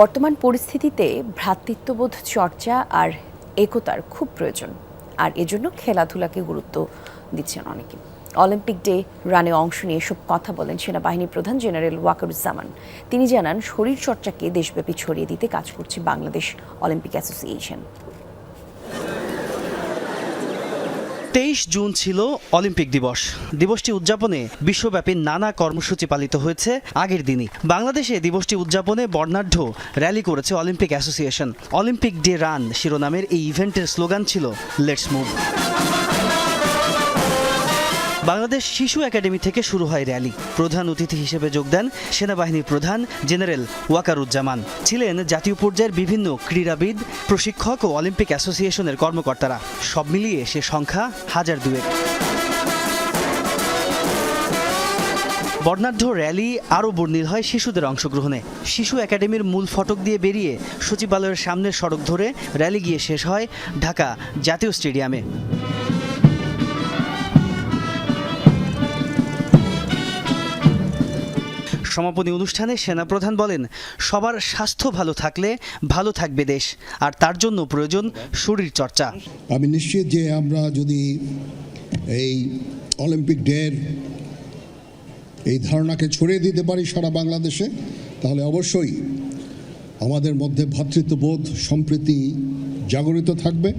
বর্তমান পরিস্থিতিতে ভ্রাতৃত্ববোধ চর্চা আর একতার খুব প্রয়োজন। আর এজন্য খেলাধুলাকে গুরুত্ব দিচ্ছেন অনেকে। অলিম্পিক ডে রানে অংশ নিয়ে এসব কথা বলেন সেনাবাহিনী প্রধান জেনারেল ওয়াকারুজ্জামান। তিনি জানান শরীর চর্চাকে দেশব্যাপী ছড়িয়ে দিতে কাজ করছে বাংলাদেশ অলিম্পিক অ্যাসোসিয়েশন। তেইশ জুন ছিল অলিম্পিক দিবস। দিবসটি উদযাপনে বিশ্বব্যাপী নানা কর্মসূচি পালিত হয়েছে আগের দিনই। বাংলাদেশে দিবসটি উদযাপনে বর্ণাঢ্য র্যালি করেছে Olympic association. Olympic day run শিরোনামের এই ইভেন্টের স্লোগান ছিল লেটস মুভ বাংলাদেশ শিশু একাডেমি থেকে শুরু হয় র্যালি। প্রধান অতিথি হিসেবে যোগ দেন সেনাবাহিনীর প্রধান জেনারেল ওয়াকারুজ্জামান। ছিলেন জাতীয় পর্যায়ের বিভিন্ন ক্রীড়াবিদ, প্রশিক্ষক ও অলিম্পিক অ্যাসোসিয়েশনের কর্মকর্তারা। সব মিলিয়ে সে সংখ্যা হাজার দুয়েক। বর্ণাঢ্য র্যালি আরও বর্ণিল হয় শিশুদের অংশগ্রহণে। শিশু একাডেমির মূল ফটক দিয়ে বেরিয়ে সচিবালয়ের সামনের সড়ক ধরে র্যালি গিয়ে শেষ হয় ঢাকা জাতীয় স্টেডিয়ামে। সমাপনী অনুষ্ঠানে সেনাপ্রধান বলেন, সবার স্বাস্থ্য ভালো থাকলে ভালো থাকবে দেশ, আর তার জন্য প্রয়োজন শরীর চর্চা। আমি নিশ্চিত যে আমরা যদি এই অলিম্পিক ডের এই ধারণাকে ছড়িয়ে দিতে পারি সারা বাংলাদেশে, তাহলে অবশ্যই আমাদের মধ্যে ভ্রাতৃত্ববোধ সম্প্রীতি জাগরিত থাকবে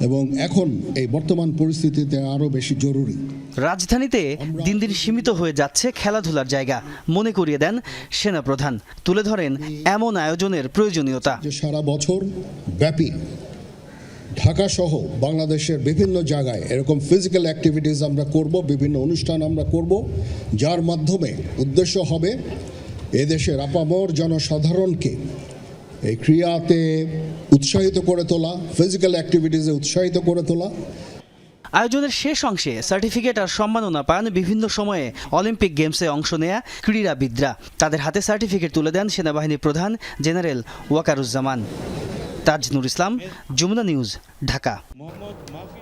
এবং এখন এই বর্তমান পরিস্থিতিতে আরও বেশি জরুরি। রাজধানীতে দিন দিন সীমিত হয়ে যাচ্ছে খেলাধুলার জায়গা। মনে করিয়ে দেন সেনাপ্রধান। তুলে ধরেন এমন আয়োজনের প্রয়োজনীয়তা। যে সারা বছর ব্যাপী ঢাকা সহ বাংলাদেশের বিভিন্ন জায়গায় এরকম ফিজিক্যাল অ্যাক্টিভিটিস আমরা করব বিভিন্ন অনুষ্ঠান আমরা করব যার মাধ্যমে উদ্দেশ্য হবে এদেশের আপামর জনসাধারণকে এই ক্রিয়াতে উৎসাহিত করে তোলা ফিজিক্যাল অ্যাক্টিভিটিসে উৎসাহিত করে তোলা। আয়োজনের শেষ অংশে সার্টিফিকেট আর সম্মাননা পান বিভিন্ন সময়ে অলিম্পিক গেমসে অংশ নেয়া ক্রীড়াবিদরা। তাদের হাতে সার্টিফিকেট তুলে দেন সেনাবাহিনী প্রধান জেনারেল ওয়াকারুজ্জামান। তাজনুর ইসলাম, যমুনা নিউজ, ঢাকা।